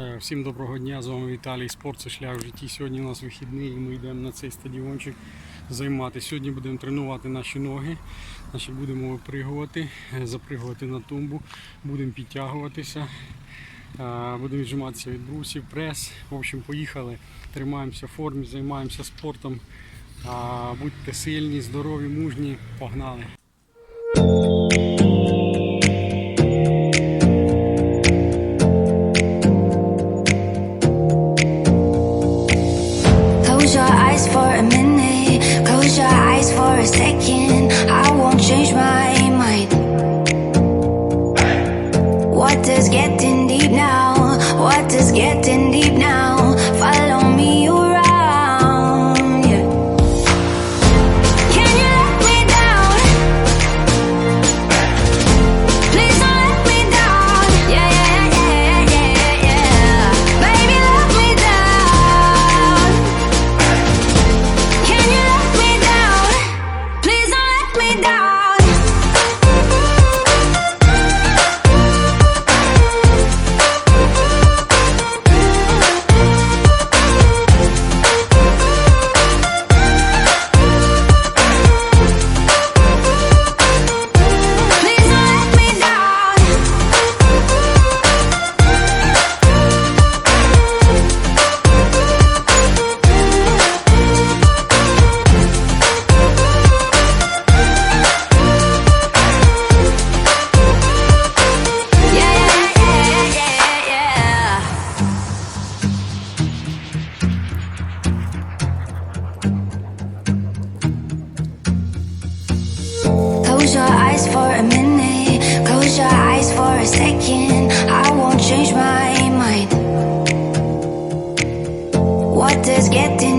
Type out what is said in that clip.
Е, Всім доброго дня, з вами Віталій. Спорт це шлях в житті. Сьогодні у нас вихідний і ми йдемо на цей стадіончик займатися. Сьогодні будемо тренувати наші ноги, значить будемо випригувати, е, запригувати на тумбу, будемо підтягуватися, е, будемо віджиматися від брусів, прес. В общем, поїхали, тримаємося в формі, займаємося спортом. Будьте сильні, здорові, мужні, погнали! Close your eyes for a minute. Close your eyes for a second. I won't change my mind. What does getting deep now? What does getting die. Close your eyes for a minute. Close your eyes for a second. I won't change my mind. What does getting